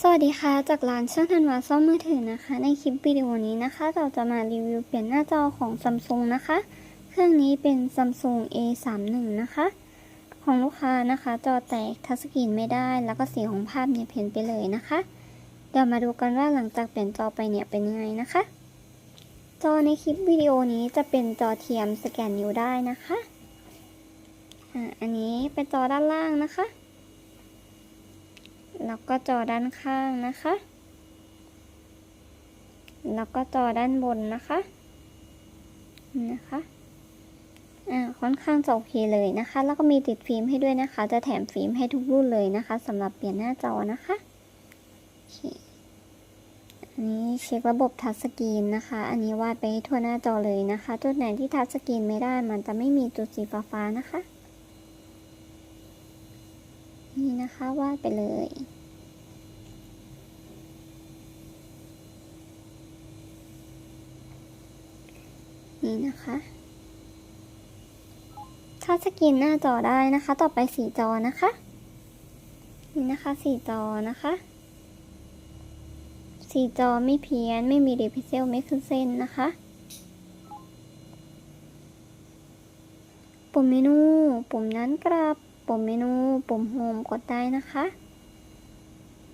สวัสดีค่ะ จากร้านช่างธันวาซ่อมมือถือนะคะ ในคลิปวิดีโอนี้นะคะ เราจะมารีวิวเปลี่ยนหน้าจอของ Samsung นะคะ เครื่องนี้เป็น Samsung A31 นะคะ ของลูกค้านะคะ จอแตกทัชสกรีนไม่ได้ แล้วก็สีของภาพเนี่ยเพี้ยนไปเลยนะคะ เดี๋ยวมาดูกันว่าหลังจากเปลี่ยนจอไปเนี่ยเป็นยังไงนะคะ จอในคลิปวิดีโอนี้จะเป็นจอเทียมสแกนนิ้วได้นะคะอ่าอันนี้เป็นจอด้านล่างนะคะ แล้วก็จอด้านข้างนะคะ แล้วก็จอด้านบนนะคะนะคะอ่าค่อนข้างจะโอเคเลยนะคะ แล้วก็มีติดฟิล์มให้ด้วยนะคะ จะแถมฟิล์มให้ทุกรุ่นเลยนะคะสำหรับเปลี่ยนหน้าจอนะคะอเคอันนี้เช็คระบบทัชสกรีนนะคะ อันนี้วาดไปทั่วหน้าจอเลยนะคะ จุดไหนที่ทัชสกรีนไม่ได้มันจะไม่มีจุดสีฟ้าๆนะคะ นี่นะคะวาดไปเลย นี่นะคะ ถ้าสกรีนหน้าจอได้นะคะ ต่อไปสีจอนะคะ นี่นะคะสีจอนะคะ สีจอไม่เพี้ยน ไม่มีเดพิเซลไม่ขึ้นเส้นนะคะปุ่มเมนู ปุ่มนั้นกลับ ปุ่มเมนู ปุ่มโฮมกดได้นะคะ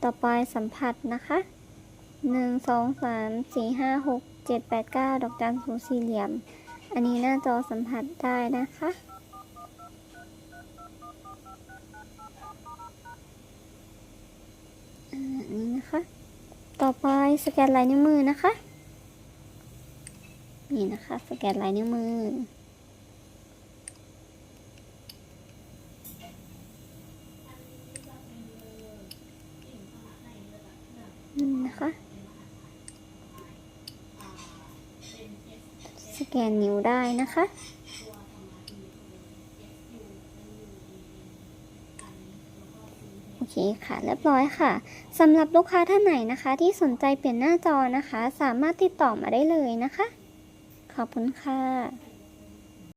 ต่อไปสัมผัสนะคะหนึ่งสองสามสี่ห้าหกเจ็ดแปดเก้าดอกจันศูนย์สี่เหลี่ยม อันนี้หน้าจอสัมผัสได้นะคะ อันนี้นะคะ ต่อไปสแกนลายนิ้วมือนะคะ นี่นะคะ สแกนลายนิ้วมือ นี่ นะคะ สแกนนิ้วได้นะคะ โอเคค่ะ เรียบร้อยค่ะสำหรับลูกค้าท่านไหนนะคะ ที่สนใจเปลี่ยนหน้าจอนะคะ สามารถติดต่อมาได้เลยนะคะ ขอบคุณค่ะ